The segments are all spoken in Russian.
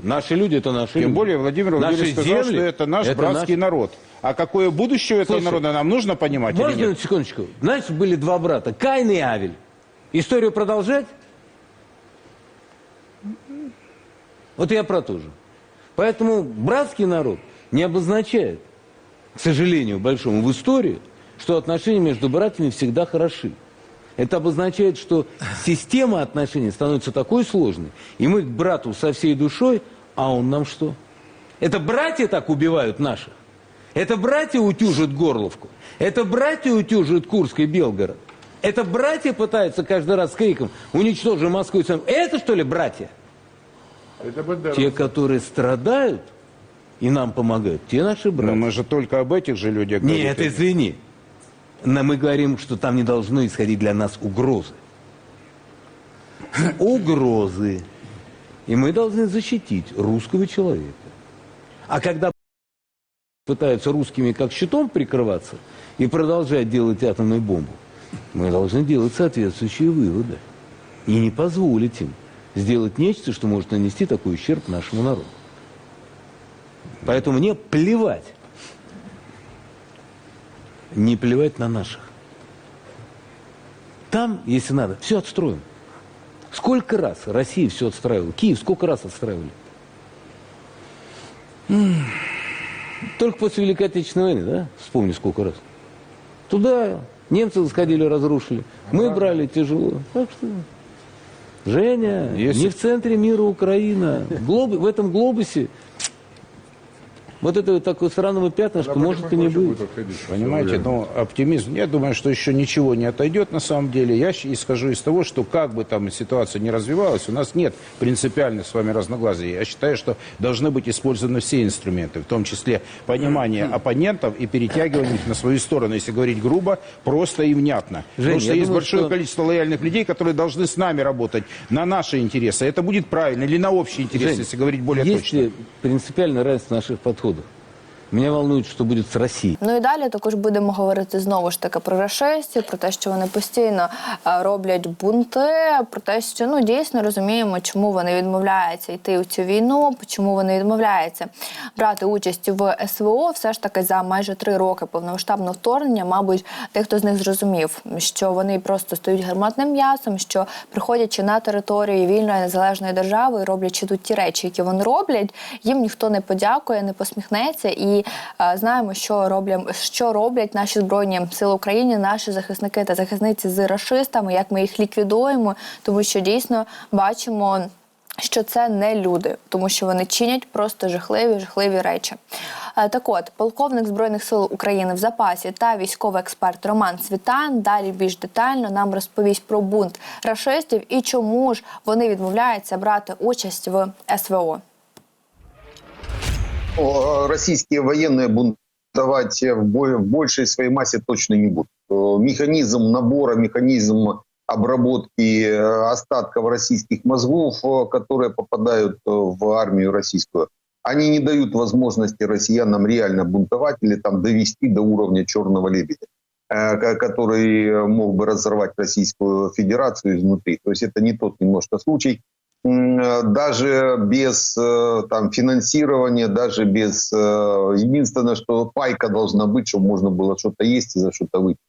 Наши люди это наши Тем люди. более Владимир Наши Владимирович сказал, земли что это наш это братский наш- народ. А какое будущее этого Слушай, народа нам нужно понимать или Можно нет? на секундочку? Знаешь, были два брата, Каин и Авель. Историю продолжать? Вот я про то же. Поэтому братский народ не обозначает, к сожалению, большому в истории, что отношения между братьями всегда хороши. Это обозначает, что система отношений становится такой сложной, и мы к брату со всей душой, а он нам что? Это братья так убивают наших? Это братья утюжат Горловку? Это братья утюжат Курск и Белгород? Это братья пытаются каждый раз с криком «Уничтожим Москву!» и всем». Это что ли братья? Те, которые страдают и нам помогают, те наши Но братья. мы же только об этих же людях говорим. Нет, извини. Но мы говорим, что там не должно исходить для нас угрозы. Угрозы. И мы должны защитить русского человека. А когда пытаются русскими как щитом прикрываться и продолжать делать атомную бомбу, мы должны делать соответствующие выводы. И не позволить им сделать нечто, что может нанести такой ущерб нашему народу. Поэтому мне плевать не плевать на наших. Там, если надо, все отстроим. Сколько раз Россия все отстраивала? Киев сколько раз отстраивали? Только после Великой Отечественной войны, да? Вспомни, сколько раз. Туда немцы сходили, разрушили. Мы брали тяжело. Так что, Женя, Если- не в центре мира Украина. Глоб- В этом глобусе вот этого такого странного пятнышка может и не быть. Понимаете, ну, оптимизм. Я думаю, что еще ничего не отойдет на самом деле. Я исхожу из того, что как бы там ситуация не развивалась, у нас нет принципиальных с вами разногласий. Я считаю, что должны быть использованы все инструменты, в том числе понимание оппонентов и перетягивание их на свою сторону. Если говорить грубо, просто и внятно. Жень, Потому что есть думаю, большое что- количество лояльных людей, которые должны с нами работать на наши интересы. Это будет правильно. Или на общие интересы, Жень, если говорить более есть точно. ли принципиальное равенство наших подходов? Меня волнует, что будет с Россией. Ну і далі також будемо говорити знову ж таки про рашистів, про те, що вони постійно е, роблять бунти, про те, що ну дійсно розуміємо, чому вони відмовляються йти у цю війну, чому вони відмовляються брати участь в СВО. Все ж таки за майже три роки повномасштабного вторгнення, мабуть, дехто з них зрозумів, що вони просто стають гарматним м'ясом, що приходячи на територію вільної незалежної держави роблячи тут ті речі, які вони роблять, їм ніхто не подякує, не посміхнеться. І е, знаємо, що роблять, що роблять наші збройні сили України, наші захисники та захисниці з рашистами, як ми їх ліквідуємо, тому що дійсно бачимо. Що це не люди, тому що вони чинять просто жахливі, жахливі речі. Е, Так от, полковник збройних сил України в запасі та військовий експерт Роман Цвітан далі більш детально нам розповість про бунт рашистів і чому ж вони відмовляються брати участь в СВО. Российские военные бунтовать бо- в большей своей массе точно не будут. Э, Механизм набора, механизм обработки э, остатков российских мозгов, э, которые попадают э, в армию российскую, они не дают возможности россиянам реально бунтовать или там довести до уровня черного лебедя, э, ко- который мог бы разорвать Российскую Федерацию изнутри. То есть это не тот немножко случай э, даже без э, там, финансирования, даже без... э, Единственное, что пайка должна быть, чтобы можно было что-то есть и за что-то выйти.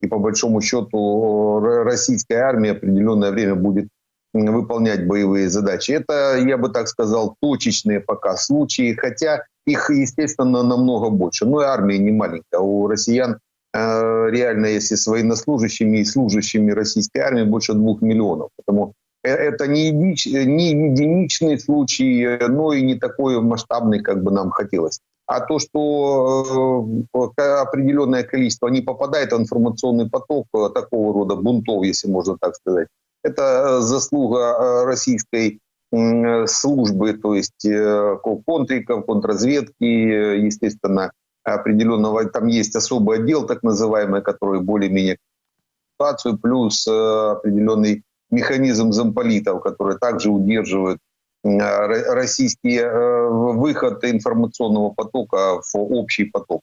И по большому счету р- российская армия определенное время будет выполнять боевые задачи. Это, я бы так сказал, точечные пока случаи, хотя их, естественно, намного больше. Но и армия не маленькая. У россиян э, реально, если с военнослужащими и служащими российской армии, больше двух миллионов. Потому Э, это не, не единичный случай, э, но и не такой масштабный, как бы нам хотелось. А то, что э, определенное количество не попадает в информационный поток э, такого рода бунтов, если можно так сказать, это э, заслуга э, российской э, службы, то есть э, ко- контриков, контрразведки, э, естественно, определенного, там есть особый отдел, так называемый, который более-менее ситуацию, плюс э, определенный механизм замполитов, которые также удерживают э, ро- российский э, выход информационного потока в общий поток.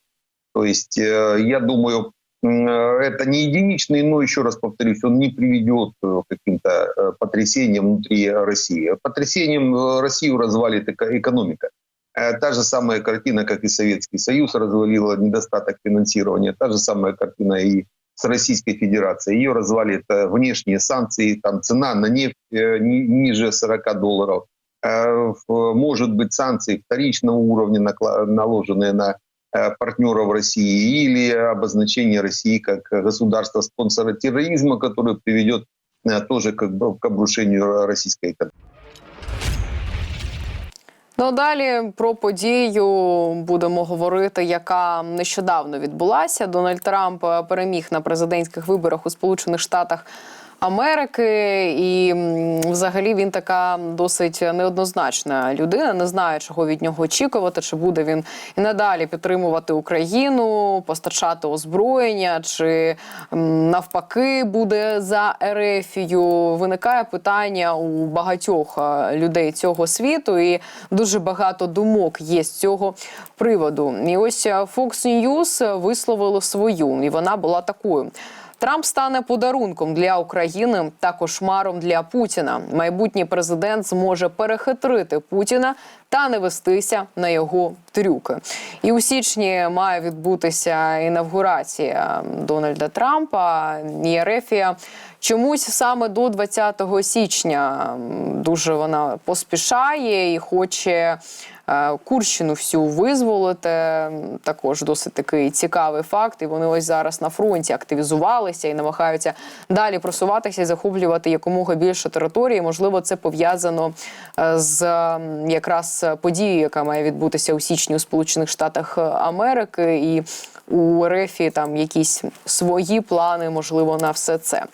То есть, э, я думаю, это не единичный, но еще раз повторюсь, он не приведет к каким-то потрясениям внутри России. Потрясением Россию развалит эко- экономика. Та же самая картина, как и Советский Союз развалила недостаток финансирования. Та же самая картина и с Российской Федерацией. Ее развалит э, внешние санкции, там цена на нефть э, ни- ниже 40 долларов. Э, Может быть, санкции вторичного уровня, наложенные на партнеров России, или обозначение России как государства-спонсора терроризма, которое приведет тоже к обрушению российской экономики. Ну далі про подію будемо говорити, яка нещодавно відбулася. Дональд Трамп е, переміг на президентських виборах у Сполучених Штатах. Америки, і взагалі він така досить неоднозначна людина. Не знає, чого від нього очікувати, чи буде він і надалі підтримувати Україну, постачати озброєння, чи навпаки буде за Ерефію. Виникає питання у багатьох е, людей цього світу, і дуже багато думок є з цього приводу. І ось е, Fox News висловило свою, і вона була такою. Трамп стане подарунком для України та кошмаром для Путіна. Майбутній президент зможе перехитрити Путіна та не вестися на його трюки. І у січні має відбутися інавгурація Дональда Трампа. І Ерефія чомусь саме до 20 січня дуже вона поспішає і хоче. е, Курщину всю визволити також досить такий цікавий факт. І вони ось зараз на фронті активізувалися і намагаються далі просуватися і захоплювати якомога більше території. Можливо, це пов'язано е, з якраз подією, яка має відбутися у січні у Сполучених Штатах Америки, і у РФі там якісь свої плани, можливо, на все це.